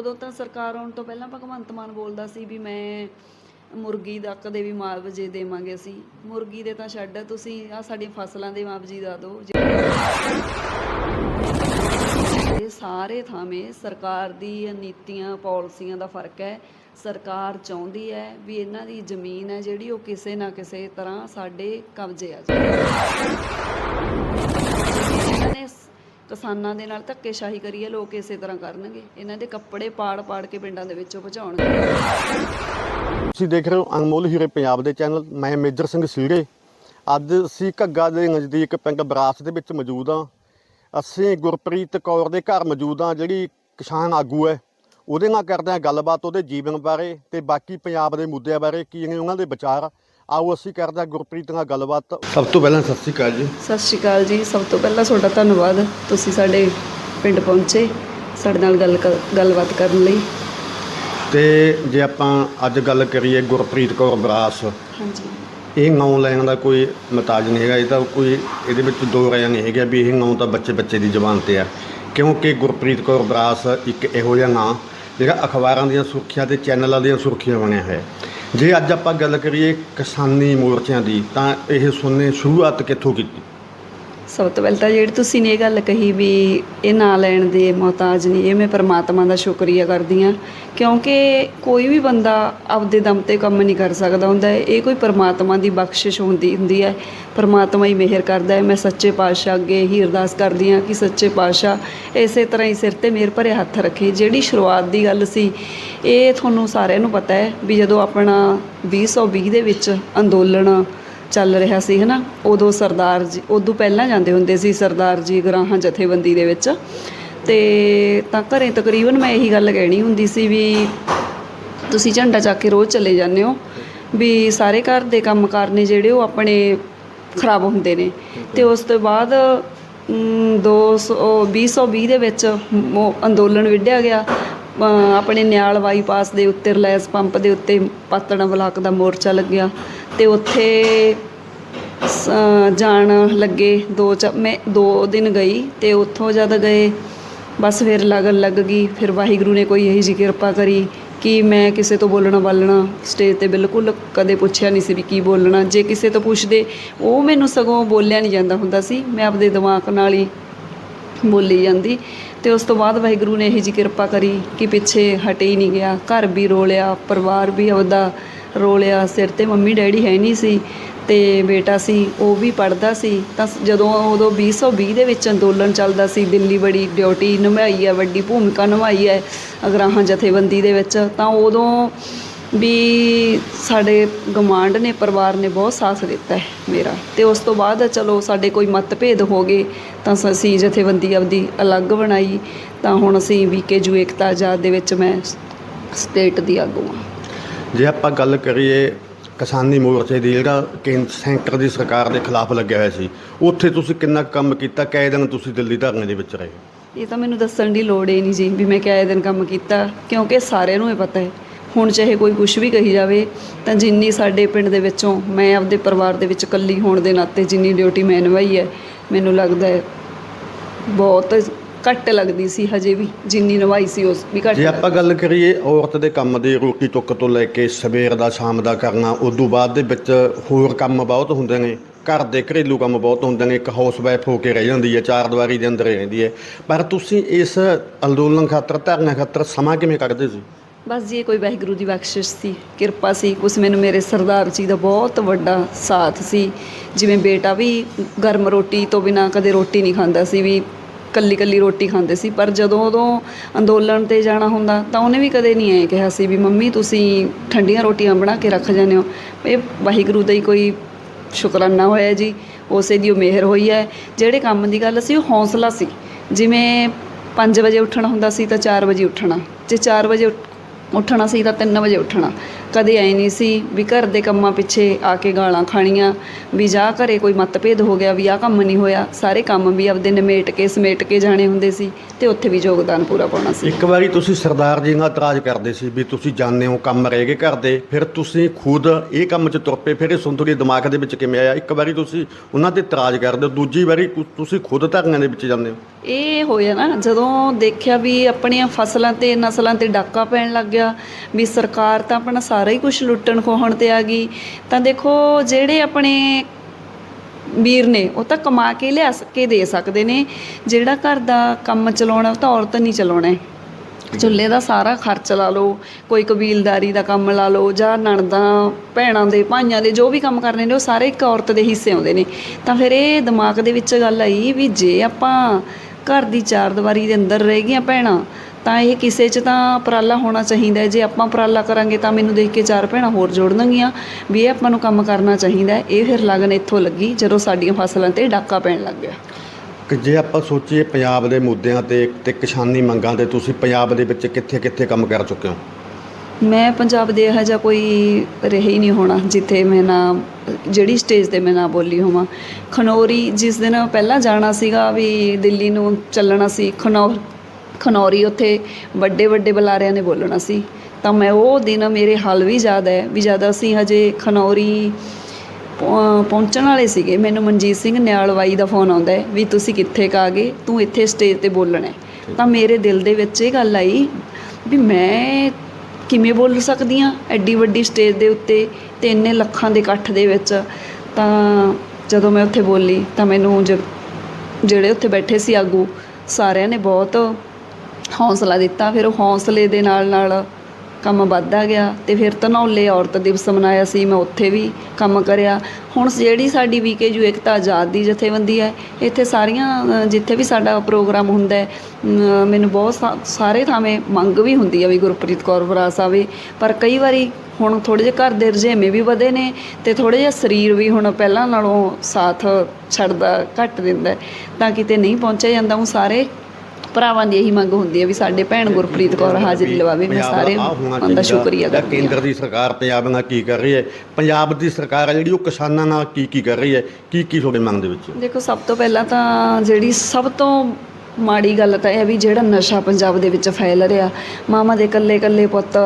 ਉਦੋਂ ਤਾਂ ਸਰਕਾਰ ਆਉਣ ਤੋਂ ਪਹਿਲਾਂ ਭਗਵੰਤ ਮਾਨ ਬੋਲਦਾ ਸੀ ਵੀ ਮੈਂ ਮੁਰਗੀ ਦਾ ਕਦੇ ਵੀ ਮੁਆਵਜ਼ੇ ਦੇਵਾਂਗੇ ਅਸੀਂ। ਮੁਰਗੀ ਦੇ ਤਾਂ ਛੱਡ, ਤੁਸੀਂ ਆ ਸਾਡੀਆਂ ਫਸਲਾਂ ਦੇ ਮੁਆਵਜ਼ੇ ਦਾ ਦਿਓ ਇਹ ਸਾਰੇ ਥਾਵੇਂ ਸਰਕਾਰ ਦੀ ਨੀਤੀਆਂ, ਪਾਲਿਸੀਆਂ ਦਾ ਫ਼ਰਕ ਹੈ। ਸਰਕਾਰ ਚਾਹੁੰਦੀ ਹੈ ਵੀ ਇਹਨਾਂ ਦੀ ਜ਼ਮੀਨ ਹੈ ਜਿਹੜੀ ਉਹ ਕਿਸੇ ਨਾ ਕਿਸੇ ਤਰ੍ਹਾਂ ਸਾਡੇ ਕਬਜ਼ੇ ਆ ਜਾਵੇ। ਕਿਸਾਨਾਂ ਦੇ ਨਾਲ ਧੱਕੇਸ਼ਾਹੀ ਕਰੀ ਹੈ ਲੋਕ ਇਸੇ ਤਰ੍ਹਾਂ ਕਰਨਗੇ। ਇਹਨਾਂ ਦੇ ਕੱਪੜੇ ਪਾੜ ਪਾੜ ਕੇ ਪਿੰਡਾਂ ਦੇ ਵਿੱਚੋਂ ਪਹੁੰਚਾਉਣਗੇ ਤੁਸੀਂ ਦੇਖ ਰਹੇ ਹੋ ਅਨਮੋਲ ਹੀਰੇ ਪੰਜਾਬ ਦੇ ਚੈਨਲ, ਮੈਂ ਮੇਜਰ ਸਿੰਘ ਸੀੜੇ ਅੱਜ ਅਸੀਂ ਘੱਗਾ ਦੇ ਨਜ਼ਦੀਕ ਪਿੰਡ ਬਰਾਸ ਦੇ ਵਿੱਚ ਮੌਜੂਦ ਹਾਂ। ਅਸੀਂ ਗੁਰਪ੍ਰੀਤ ਕੌਰ ਦੇ ਘਰ ਮੌਜੂਦ ਹਾਂ, ਜਿਹੜੀ ਕਿਸਾਨ ਆਗੂ ਹੈ। ਉਹਦੇ ਨਾਲ ਕਰਦੇ ਹਾਂ ਗੱਲਬਾਤ ਉਹਦੇ ਜੀਵਨ ਬਾਰੇ ਤੇ ਬਾਕੀ ਪੰਜਾਬ ਦੇ ਮੁੱਦਿਆਂ ਬਾਰੇ, ਕੀ ਨੇ ਉਹਨਾਂ ਦੇ ਵਿਚਾਰ। ਆਓ ਅਸੀਂ ਕਰਦੇ ਹਾਂ ਗੁਰਪ੍ਰੀਤ ਨਾਲ ਗੱਲਬਾਤ। ਸਭ ਤੋਂ ਪਹਿਲਾਂ ਸਤਿ ਸ਼੍ਰੀ ਅਕਾਲ ਜੀ। ਸਤਿ ਸ਼੍ਰੀ ਅਕਾਲ ਜੀ। ਸਭ ਤੋਂ ਪਹਿਲਾਂ ਤੁਹਾਡਾ ਧੰਨਵਾਦ। ਤੁਸੀਂ ਸਾਡੇ ਪਿੰਡ ਪਹੁੰਚੇ ਸਾਡੇ ਨਾਲ ਗੱਲ ਕਰ- ਗੱਲਬਾਤ ਕਰਨ ਲਈ। ਤੇ ਜੇ ਆਪਾਂ ਅੱਜ ਗੱਲ ਕਰੀਏ ਗੁਰਪ੍ਰੀਤ ਕੌਰ ਬਰਾਸ ਹਾਂਜੀ। ਇਹ ਨਾਂ ਲੈਣ ਦਾ ਕੋਈ ਮਤਾਜ ਨਹੀਂ ਹੈਗਾ। ਇਹ ਤਾਂ ਕੋਈ ਇਹਦੇ ਵਿੱਚ ਦੋ ਰਾਇ ਨਹੀਂ ਹੈਗਾ ਵੀ ਇਹ ਨਾਂ ਤਾਂ ਬੱਚੇ ਬੱਚੇ ਦੀ ਜ਼ੁਬਾਨ ਤੇ ਆ। ਕਿਉਂਕਿ ਗੁਰਪ੍ਰੀਤ ਕੌਰ ਬਰਾਸ ਇੱਕ ਇਹੋ ਜਿਹਾ ਨਾਂ ਜਿਹੜਾ ਅਖਬਾਰਾਂ ਦੀਆਂ ਸੁਰਖੀਆਂ ਤੇ ਚੈਨਲਾਂ ਦੀਆਂ ਸੁਰਖੀਆਂ ਬਣਿਆ ਹੋਇਆ ਜੇ ਅੱਜ ਆਪਾਂ ਗੱਲ ਕਰੀਏ ਕਿਸਾਨੀ ਮੋਰਚਿਆਂ ਦੀ ਤਾਂ ਇਹ ਸੁਣਨੇ ਸ਼ੁਰੂਆਤ ਕਿੱਥੋਂ ਕੀਤੀ? ਸਭ ਤੋਂ ਪਹਿਲਾਂ ਤਾਂ ਜਿਹੜੀ ਤੁਸੀਂ ਨੇ ਇਹ ਗੱਲ ਕਹੀ ਵੀ ਇਹ ਨਾ ਲੈਣ ਦੇ ਮੁਹਤਾਜ ਨਹੀਂ, ਇਹ ਮੈਂ ਪਰਮਾਤਮਾ ਦਾ ਸ਼ੁਕਰੀਆ ਕਰਦੀ ਹਾਂ, ਕਿਉਂਕਿ ਕੋਈ ਵੀ ਬੰਦਾ ਆਪਦੇ ਦਮ ਤੇ ਕੰਮ ਨਹੀਂ ਕਰ ਸਕਦਾ ਹੁੰਦਾ, ਇਹ ਕੋਈ ਪਰਮਾਤਮਾ ਦੀ ਬਖਸ਼ਿਸ਼ ਹੁੰਦੀ ਹੁੰਦੀ ਹੈ, ਪਰਮਾਤਮਾ ਹੀ ਮਿਹਰ ਕਰਦਾ ਹੈ। ਮੈਂ ਸੱਚੇ ਪਾਤਸ਼ਾਹ ਅੱਗੇ ਹੀ ਅਰਦਾਸ ਕਰਦੀ ਹਾਂ ਕਿ ਸੱਚੇ ਪਾਤਸ਼ਾਹ ਇਸੇ ਤਰ੍ਹਾਂ ਹੀ ਸਿਰ ਤੇ ਮੇਰ ਭਰੇ ਹੱਥ ਰੱਖੇ। ਜਿਹੜੀ ਸ਼ੁਰੂਆਤ ਦੀ ਗੱਲ ਸੀ, ਇਹ ਤੁਹਾਨੂੰ ਸਾਰਿਆਂ ਨੂੰ ਪਤਾ ਹੈ ਵੀ ਜਦੋਂ ਆਪਣਾ 2020 ਦੇ ਵਿੱਚ ਅੰਦੋਲਨ ਚੱਲ ਰਿਹਾ ਸੀ ਹਨਾ? ਉਦੋਂ ਸਰਦਾਰ ਜੀ ਉਦੋਂ ਪਹਿਲਾਂ ਜਾਂਦੇ ਹੁੰਦੇ ਸੀ ਸਰਦਾਰ ਜੀ ਗਰਾਹਾਂ ਜਥੇਬੰਦੀ ਦੇ ਵਿੱਚ। ਤੇ ਤਾਂ ਘਰੇ ਤਕਰੀਬਨ ਮੈਂ ਇਹੀ ਗੱਲ ਕਹਿਣੀ ਹੁੰਦੀ ਸੀ ਵੀ ਤੁਸੀਂ ਝੰਡਾ ਚੱਕ ਕੇ ਰੋਜ਼ ਚਲੇ ਜਾਂਦੇ ਹੋ ਵੀ ਸਾਰੇ ਘਰ ਦੇ ਕੰਮਕਾਰ ਨੇ ਜਿਹੜੇ ਉਹ ਆਪਣੇ ਖਰਾਬ ਹੁੰਦੇ ਨੇ। ਤੇ ਉਸ ਤੋਂ ਬਾਅਦ ਅਮ, 200 ਉਹ 2020 ਦੇ ਵਿੱਚ ਅੰਦੋਲਨ ਵਿੱਢਿਆ ਗਿਆ। ਆਪਣੇ ਨਿਆਲ ਬਾਈਪਾਸ ਦੇ ਉੱਤੇ, ਰਿਲਾਇੰਸ ਪੰਪ ਦੇ ਉੱਤੇ ਪਾਤੜਾ ਬਲਾਕ ਦਾ ਮੋਰਚਾ ਲੱਗਿਆ ਤੇ ਉੱਥੇ ਜਾਣ ਲੱਗੇ ਦੋ ਚ, ਮੈਂ ਦੋ ਦਿਨ ਗਈ ਤੇ ਉੱਥੋਂ ਜਦ ਗਏ, ਬਸ ਫਿਰ ਲਗਨ ਲੱਗ ਗਈ, ਫਿਰ ਵਾਹਿਗੁਰੂ ਨੇ ਕੋਈ ਇਹੀ ਜਿਹੀ ਕਿਰਪਾ ਕਰੀ ਕਿ ਮੈਂ ਕਿਸੇ ਤੋਂ ਬੋਲਣਾ ਬਾਲਣਾ ਸਟੇਜ ਤੇ ਬਿਲਕੁਲ ਕਦੇ ਪੁੱਛਿਆ ਨਹੀਂ ਸੀ ਵੀ ਕੀ ਬੋਲਣਾ। ਜੇ ਕਿਸੇ ਤੋਂ ਪੁੱਛਦੇ, ਉਹ ਮੈਨੂੰ ਸਗੋਂ ਬੋਲਿਆ ਨਹੀਂ ਜਾਂਦਾ ਹੁੰਦਾ ਸੀ, ਮੈਂ ਆਪਦੇ ਦਿਮਾਗ ਨਾਲ ਹੀ ਬੋਲੀ ਜਾਂਦੀ ਤੇ ਉਸ ਤੋਂ ਬਾਅਦ ਵਾਹਿਗੁਰੂ ਨੇ ਇਹੀ ਜੀ ਕਿਰਪਾ ਕਰੀ ਕਿ ਪਿੱਛੇ ਹਟੇ ਹੀ ਨਹੀਂ ਗਿਆ, ਘਰ ਵੀ ਰੋਲਿਆ, ਪਰਿਵਾਰ ਵੀ ਆਪਦਾ ਰੋਲਿਆ, ਸਿਰ ਤੇ ਮੰਮੀ ਡੈਡੀ ਹੈ ਨਹੀਂ ਸੀ ਤੇ ਬੇਟਾ ਸੀ, ਉਹ ਵੀ ਪੜਦਾ ਸੀ, ਤਾਂ ਜਦੋਂ ਉਦੋਂ 2020 ਦੇ ਵਿੱਚ ਅੰਦੋਲਨ ਚੱਲਦਾ ਸੀ, ਦਿੱਲੀ ਬੜੀ ਡਿਊਟੀ ਨਿਭਾਈ ਹੈ, ਵੱਡੀ ਭੂਮਿਕਾ ਨਿਭਾਈ ਹੈ ਅਗਰਾਹਾਂ ਜਥੇਬੰਦੀ ਦੇ ਵਿੱਚ, ਤਾਂ ਉਦੋਂ ਵੀ ਸਾਡੇ ਗਮਾਂਡ ਨੇ ਪਰਿਵਾਰ ਨੇ ਬਹੁਤ ਸਾਥ ਦਿੱਤਾ ਹੈ ਮੇਰਾ। ਤੇ ਉਸ ਤੋਂ ਬਾਅਦ ਚਲੋ ਸਾਡੇ ਕੋਈ ਮਤਭੇਦ ਹੋ ਗਏ ਤਾਂ ਅਸੀਂ ਜਥੇਬੰਦੀ ਆਪਦੀ ਅਲੱਗ ਬਣਾਈ ਤਾਂ ਹੁਣ ਅਸੀਂ ਵੀਕੇਜੂ ਏਕਤਾ ਆਜ਼ਾਦ ਦੇ ਵਿੱਚ ਮੈਂ ਸਟੇਟ ਦੀ ਆਗੂ ਹਾਂ। ਜੇ ਆਪਾਂ ਗੱਲ ਕਰੀਏ ਕਿਸਾਨੀ ਮੋਰਚੇ ਦੀ ਜਿਹੜਾ ਕੇਂਦਰ ਸੈਂਟਰ ਦੀ ਸਰਕਾਰ ਦੇ ਖਿਲਾਫ ਲੱਗਿਆ ਹੋਇਆ ਸੀ ਉੱਥੇ ਤੁਸੀਂ ਕਿੰਨਾ ਕੁ ਕੰਮ ਕੀਤਾ? ਕਈ ਦਿਨ ਤੁਸੀਂ ਦਿੱਲੀ ਧਰਨੇ ਦੇ ਵਿੱਚ ਰਹੇ? ਇਹ ਤਾਂ ਮੈਨੂੰ ਦੱਸਣ ਦੀ ਲੋੜ ਹੀ ਨਹੀਂ ਜੀ ਵੀ ਮੈਂ ਕਿਆ ਦਿਨ ਕੰਮ ਕੀਤਾ ਕਿਉਂਕਿ ਸਾਰਿਆਂ ਨੂੰ ਇਹ ਪਤਾ ਹੈ ਹੁਣ ਚਾਹੇ ਕੋਈ ਕੁਝ ਵੀ ਕਹੀ ਜਾਵੇ ਤਾਂ ਜਿੰਨੀ ਸਾਡੇ ਪਿੰਡ ਦੇ ਵਿੱਚੋਂ ਮੈਂ ਆਪਦੇ ਪਰਿਵਾਰ ਦੇ ਵਿੱਚ ਇਕੱਲੀ ਹੋਣ ਦੇ ਨਾਤੇ ਜਿੰਨੀ ਡਿਊਟੀ ਮੈਂ ਨਿਭਾਈ ਹੈ ਮੈਨੂੰ ਲੱਗਦਾ ਹੈ ਬਹੁਤ ਘੱਟ ਲੱਗਦੀ ਸੀ ਹਜੇ ਵੀ ਜਿੰਨੀ ਨਿਭਾਈ ਸੀ ਉਸ ਵੀ ਘੱਟ ਜੇ ਆਪਾਂ ਗੱਲ ਕਰੀਏ ਔਰਤ ਦੇ ਕੰਮ ਦੇ ਰੋਟੀ ਟੁੱਕ ਤੋਂ ਲੈ ਕੇ ਸਵੇਰ ਦਾ ਸ਼ਾਮ ਦਾ ਕਰਨਾ ਉਦੋਂ ਬਾਅਦ ਦੇ ਵਿੱਚ ਹੋਰ ਕੰਮ ਬਹੁਤ ਹੁੰਦੇ ਨੇ ਘਰ ਦੇ ਘਰੇਲੂ ਕੰਮ ਬਹੁਤ ਹੁੰਦੇ ਨੇ ਇੱਕ ਹਾਊਸ ਵਾਈਫ ਹੋ ਕੇ ਰਹਿ ਜਾਂਦੀ ਹੈ ਚਾਰ ਦੀਵਾਰੀ ਦੇ ਅੰਦਰ ਰਹਿੰਦੀ ਹੈ। ਪਰ ਤੁਸੀਂ ਇਸ ਅੰਦੋਲਨ ਖਾਤਰ ਧਰਨੇ ਖਾਤਰ ਸਮਾਂ ਕਿਵੇਂ ਕੱਢਦੇ ਸੀ? ਬਸ ਜੀ ਇਹ ਕੋਈ ਵਾਹਿਗੁਰੂ ਦੀ ਬਖਸ਼ਿਸ਼ ਸੀ, ਕਿਰਪਾ ਸੀ ਕੁਛ ਮੈਨੂੰ ਮੇਰੇ ਸਰਦਾਰ ਜੀ ਦਾ ਬਹੁਤ ਵੱਡਾ ਸਾਥ ਸੀ। ਜਿਵੇਂ ਬੇਟਾ ਵੀ ਗਰਮ ਰੋਟੀ ਤੋਂ ਬਿਨਾ ਕਦੇ ਰੋਟੀ ਨਹੀਂ ਖਾਂਦਾ ਸੀ, ਵੀ ਕੱਲੀ ਕੱਲੀ ਰੋਟੀ ਖਾਂਦੇ ਸੀ, ਪਰ ਜਦੋਂ ਉਦੋਂ ਅੰਦੋਲਨ ਤੇ ਜਾਣਾ ਹੁੰਦਾ ਤਾਂ ਉਹਨੇ ਵੀ ਕਦੇ ਨਹੀਂ ਐਂ ਕਿਹਾ ਸੀ ਵੀ ਮੰਮੀ ਤੁਸੀਂ ਠੰਡੀਆਂ ਰੋਟੀਆਂ ਬਣਾ ਕੇ ਰੱਖ ਜਾਂਦੇ ਹੋ। ਇਹ ਵਾਹਿਗੁਰੂ ਦਾ ਹੀ ਕੋਈ ਸ਼ੁਕਰਾਨਾ ਹੋਇਆ ਜੀ, ਉਸੇ ਦੀ ਉਹ ਮਿਹਰ ਹੋਈ ਹੈ। ਜਿਹੜੇ ਕੰਮ ਦੀ ਗੱਲ ਸੀ, ਉਹ ਹੌਸਲਾ ਸੀ। ਜਿਵੇਂ 5 ਵਜੇ ਉੱਠਣਾ ਹੁੰਦਾ ਸੀ ਤਾਂ 4 ਵਜੇ ਉੱਠਣਾ। ਜੇ 4 ਵਜੇ ਉੱਠ- ਉੱਠਣਾ ਸੀ ਤਾਂ 3 ਵਜੇ ਉੱਠਣਾ। ਕਦੇ ਐ ਨਹੀਂ ਸੀ ਵੀ ਘਰ ਦੇ ਕੰਮਾਂ ਪਿੱਛੇ ਆ ਕੇ ਗਾਲਾਂ ਖਾਣੀਆਂ ਵੀ ਜਾ ਘਰੇ ਕੋਈ ਮਤਭੇਦ ਹੋ ਗਿਆ ਵੀ ਆਹ ਕੰਮ ਨਹੀਂ ਹੋਇਆ ਸਾਰੇ ਕੰਮ ਵੀ ਆਪਦੇ ਨਿਮੇਟ ਕੇ ਸਮੇਟ ਕੇ ਜਾਣੇ ਹੁੰਦੇ ਸੀ ਤੇ ਉੱਥੇ ਵੀ ਯੋਗਦਾਨ ਪੂਰਾ ਪਾਉਣਾ ਸੀ। ਇੱਕ ਵਾਰੀ ਤੁਸੀਂ ਸਰਦਾਰ ਜੀ ਨਾਲ ਇਤਰਾਜ਼ ਕਰਦੇ ਸੀ ਵੀ ਤੁਸੀਂ ਜਾਣਦੇ ਹੋ ਕੰਮ ਰਹਿ ਗਏ ਘਰ ਦੇ ਫਿਰ ਤੁਸੀਂ ਖੁਦ ਇਹ ਕੰਮ 'ਚ ਤੁਰ ਪਏ ਫਿਰ ਇਹ ਸੁੰਦਰੀ ਦਿਮਾਗ ਦੇ ਵਿੱਚ ਕਿਵੇਂ ਆਇਆ? ਇੱਕ ਵਾਰੀ ਤੁਸੀਂ ਉਹਨਾਂ ਤੇ ਇਤਰਾਜ਼ ਕਰਦੇ ਹੋ ਦੂਜੀ ਵਾਰੀ ਕੁ- ਤੁਸੀਂ ਖੁਦ ਧਰਨਿਆਂ ਦੇ ਵਿੱਚ ਜਾਂਦੇ ਹੋ? ਇਹ ਹੋਇਆ ਨਾ ਜਦੋਂ ਦੇਖਿਆ ਵੀ ਆਪਣੀਆਂ ਫਸਲਾਂ ਤੇ ਨਸਲਾਂ ਤੇ ਡਾਕਾ ਪੈਣ ਲੱਗ ਗਿਆ ਵੀ ਸਰਕਾਰ ਤਾਂ ਆਪਣਾ ਸਾਰਾ ਹੀ ਕੁਝ ਲੁੱਟਣ ਖੋਹਣ ਤੇ ਆ ਗਈ। ਤਾਂ ਦੇਖੋ, ਜਿਹੜੇ ਆਪਣੇ ਵੀਰ ਨੇ, ਉਹ ਤਾਂ ਕਮਾ ਕੇ ਲਿਆ ਸ- ਕੇ ਦੇ ਸਕਦੇ ਨੇ। ਜਿਹੜਾ ਘਰ ਦਾ ਕੰਮ ਚਲਾਉਣਾ, ਉਹ ਤਾਂ ਔਰਤ ਨਹੀਂ ਚਲਾਉਣਾ ਚੁੱਲ੍ਹੇ ਦਾ ਸਾਰਾ ਖਰਚ ਲਾ ਲਓ, ਕੋਈ ਕਬੀਲਦਾਰੀ ਦਾ ਕੰਮ ਲਾ ਲਓ, ਜਾਂ ਨਣਦਾਂ, ਭੈਣਾਂ ਦੇ, ਭਾਈਆਂ ਦੇ ਜੋ ਵੀ ਕੰਮ ਕਰਨੇ ਨੇ, ਉਹ ਸਾਰੇ ਇੱਕ ਔਰਤ ਦੇ ਹਿੱਸੇ ਆਉਂਦੇ ਨੇ। ਤਾਂ ਫਿਰ ਇਹ ਦਿਮਾਗ ਦੇ ਵਿੱਚ ਗੱਲ ਆਈ ਵੀ ਜੇ ਆਪਾਂ ਘਰ ਦੀ ਚਾਰ ਦੀਵਾਰੀ ਦੇ ਅੰਦਰ ਰਹਿ ਗਈਆਂ ਭੈਣਾਂ ਤਾਂ ਇਹ ਕਿਸੇ 'ਚ ਤਾਂ ਉਪਰਾਲਾ ਹੋਣਾ ਚਾਹੀਦਾ ਜੇ ਆਪਾਂ ਉਪਰਾਲਾ ਕਰਾਂਗੇ ਤਾਂ ਮੈਨੂੰ ਦੇਖ ਕੇ ਚਾਰ ਭੈਣਾਂ ਹੋਰ ਜੋੜਨਗੀਆਂ ਵੀ ਇਹ ਆਪਾਂ ਨੂੰ ਕੰਮ ਕਰਨਾ ਚਾਹੀਦਾ ਇਹ ਫਿਰ ਲਗਨ ਇੱਥੋਂ ਲੱਗੀ ਜਦੋਂ ਸਾਡੀਆਂ ਫਸਲਾਂ ਤੇ ਡਾਕਾ ਪੈਣ ਲੱਗ ਗਿਆ। ਕਿ ਜੇ ਆਪਾਂ ਸੋਚੀਏ ਪੰਜਾਬ ਦੇ ਮੁੱਦਿਆਂ ਤੇ ਤੇ ਕਿਸਾਨੀ ਮੰਗਾਂ ਤੇ ਤੁਸੀਂ ਪੰਜਾਬ ਦੇ ਵਿੱਚ ਕਿੱਥੇ ਕਿੱਥੇ ਕੰਮ ਕਰ ਚੁੱਕੇ ਹੋ? ਮੈਂ ਪੰਜਾਬ ਦੇ ਇਹੋ ਜਿਹਾ ਕੋਈ ਰਿਹਾ ਨਹੀਂ ਹੋਣਾ ਜਿੱਥੇ ਮੈਂ ਨਾ ਜਿਹੜੀ ਸਟੇਜ ਤੇ ਮੈਂ ਨਾ ਬੋਲੀ ਹੋਵਾਂ। ਖਨੌਰੀ ਜਿਸ ਦਿਨ ਪਹਿਲਾਂ ਜਾਣਾ ਸੀਗਾ ਵੀ ਦਿੱਲੀ ਨੂੰ ਚੱਲਣਾ ਸੀ ਖਨੌਰ ਖਨੌਰੀ ਉੱਥੇ ਵੱਡੇ ਵੱਡੇ ਬੁਲਾਰਿਆਂ ਨੇ ਬੋਲਣਾ ਸੀ। ਤਾਂ ਮੈਂ ਉਹ ਦਿਨ ਮੇਰੇ ਹਾਲ ਵੀ ਯਾਦ ਹੈ ਵੀ ਜਦ ਅਸੀਂ ਹਜੇ ਖਨੌਰੀ ਪਹੁੰ- ਪਹੁੰਚਣ ਵਾਲੇ ਸੀਗੇ ਮੈਨੂੰ ਮਨਜੀਤ ਸਿੰਘ ਨਿਆਲਵਾਈ ਦਾ ਫੋਨ ਆਉਂਦਾ ਹੈ ਵੀ ਤੁਸੀਂ ਕਿੱਥੇ ਕਾ ਗਏ? ਤੂੰ ਇੱਥੇ ਸਟੇਜ ਤੇ ਬੋਲਣਾ ਤਾਂ ਮੇਰੇ ਦਿਲ ਦੇ ਵਿੱਚ ਇਹ ਗੱਲ ਆਈ ਵੀ ਮੈਂ ਕਿਵੇਂ ਬੋਲ ਸਕਦੀ ਹਾਂ ਐਡੀ ਵੱਡੀ ਸਟੇਜ ਦੇ ਉੱਤੇ ਤੇ ਇੰਨੇ ਲੱਖਾਂ ਦੇ ਇਕੱਠ ਦੇ ਵਿੱਚ? ਤਾਂ ਜਦੋਂ ਮੈਂ ਉੱਥੇ ਬੋਲੀ ਤਾਂ ਮੈਨੂੰ ਜਿਹੜੇ ਉੱਥੇ ਬੈਠੇ ਸੀ ਆਗੂ ਸਾਰਿਆਂ ਨੇ ਬਹੁਤ ਹੌਸਲਾ ਦਿੱਤਾ, ਫਿਰ ਉਹ ਹੌਸਲੇ ਦੇ ਨਾਲ ਨਾਲ ਕੰਮ ਵੱਧਦਾ ਗਿਆ ਤੇ ਫਿਰ ਧਨੌਲੇ ਔਰਤ ਦਿਵਸ ਮਨਾਇਆ ਸੀ, ਮੈਂ ਉੱਥੇ ਵੀ ਕੰਮ ਕਰਿਆ। ਹੁਣ ਜਿਹੜੀ ਸਾਡੀ ਵੀਕੇਯੂ ਏਕਤਾ ਆਜ਼ਾਦ ਦੀ ਜਥੇਬੰਦੀ ਹੈ, ਇੱਥੇ ਸਾਰੀਆਂ ਜਿੱਥੇ ਵੀ ਸਾਡਾ ਪ੍ਰੋਗਰਾਮ ਹੁੰਦਾ ਹੈ ਮੈਨੂੰ ਬਹੁਤ ਸਾ- ਸਾਰੇ ਥਾਵੇਂ ਮੰਗ ਵੀ ਹੁੰਦੀ ਹੈ ਵੀ ਗੁਰਪ੍ਰੀਤ ਕੌਰ ਵਰਾਸ ਆਵੇ। ਪਰ ਕਈ ਵਾਰੀ ਹੁਣ ਥੋੜੇ ਜਿਹੇ ਘਰ ਦੇ ਰੁਝੇਵੇਂ ਵੀ ਵਧੇ ਨੇ ਤੇ ਥੋੜੇ ਜਿਹਾ ਸਰੀਰ ਵੀ ਹੁਣ ਪਹਿਲਾਂ ਨਾਲੋਂ ਸਾਥ ਛੱਡਦਾ, ਘੱਟ ਦਿੰਦਾ ਤਾਂ ਕਿਤੇ ਨਹੀਂ ਪਹੁੰਚਿਆ ਜਾਂਦਾ। ਉਹ ਸਾਰੇ ਭਰਾਵਾਂ ਦੀ ਇਹੀ ਮੰਗ ਹੁੰਦੀ ਹੈ ਵੀ ਸਾਡੇ ਭੈਣ ਗੁਰਪ੍ਰੀਤ ਕੌਰ ਹਾਜ਼ਰੀ ਲਵਾਵੇ ਮੈਂ ਸਾਰੇ ਦਾ ਸ਼ੁਕਰੀਆ ਕਰਦੀ ਕੇਂਦਰ ਦੀ ਸਰਕਾਰ ਪੰਜਾਬ ਨਾਲ ਕੀ ਕਰ ਰਹੀ ਹੈ? ਪੰਜਾਬ ਦੀ ਸਰਕਾਰ ਹੈ ਜਿਹੜੀ ਉਹ ਕਿਸਾਨਾਂ ਨਾਲ ਕੀ ਕੀ ਕਰ ਰਹੀ ਹੈ? ਕੀ ਕੀ ਤੁਹਾਡੇ ਮਨ ਦੇ ਵਿੱਚ? ਦੇਖੋ ਸਭ ਤੋਂ ਪਹਿਲਾਂ ਤਾਂ ਜਿਹੜੀ ਸਭ ਤੋਂ ਮਾੜੀ ਗੱਲ ਤਾਂ ਇਹ ਵੀ ਜਿਹੜਾ ਨਸ਼ਾ ਪੰਜਾਬ ਦੇ ਵਿੱਚ ਫੈਲ ਰਿਹਾ। ਮਾਮਾ ਦੇ ਇਕੱਲੇ ਇਕੱਲੇ ਪੁੱਤ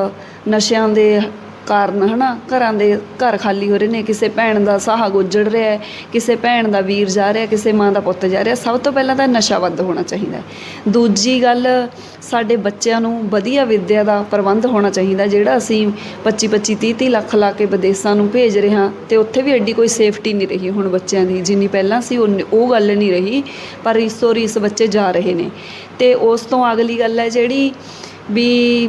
ਨਸ਼ਿਆਂ ਦੇ ਕਾਰਨ, ਹਨਾ? ਘਰਾਂ ਦੇ ਘਰ ਖਾਲੀ ਹੋ ਰਹੇ ਨੇ, ਕਿਸੇ ਭੈਣ ਦਾ ਸਾਹਾ ਗੁੱਜੜ ਰਿਹਾ ਹੈ, ਕਿਸੇ ਭੈਣ ਦਾ ਵੀਰ ਜਾ ਰਿਹਾ, ਕਿਸੇ ਮਾਂ ਦਾ ਪੁੱਤ ਜਾ ਰਿਹਾ, ਸਭ ਤੋਂ ਪਹਿਲਾਂ ਤਾਂ ਨਸ਼ਾ ਵੱਧ ਹੋਣਾ ਚਾਹੀਦਾ ਹੈ। ਦੂਜੀ ਗੱਲ, ਸਾਡੇ ਬੱਚਿਆਂ ਨੂੰ ਵਧੀਆ ਵਿੱਦਿਆ ਦਾ ਪ੍ਰਬੰਧ ਹੋਣਾ ਚਾਹੀਦਾ, ਜਿਹੜਾ ਅਸੀਂ 25 25 30 30 ਲੱਖ ਲਾ ਕੇ ਵਿਦੇਸ਼ਾਂ ਨੂੰ ਭੇਜ ਰਹੇ ਹਾਂ, ਤੇ ਉੱਥੇ ਵੀ ਐਡੀ ਕੋਈ ਸੇਫਟੀ ਨਹੀਂ ਰਹੀ ਹੁਣ ਬੱਚਿਆਂ ਦੀ, ਜਿੰਨੀ ਪਹਿਲਾਂ ਸੀ, ਉਨੀ- ਉਹ ਗੱਲ ਨਹੀਂ ਰਹੀ, ਪਰ ਰੀਸੋ ਰੀਸ ਬੱਚੇ ਜਾ ਰਹੇ ਨੇ। ਤੇ ਉਸ ਤੋਂ ਅਗਲੀ ਗੱਲ ਹੈ ਜਿਹੜੀ ਵੀ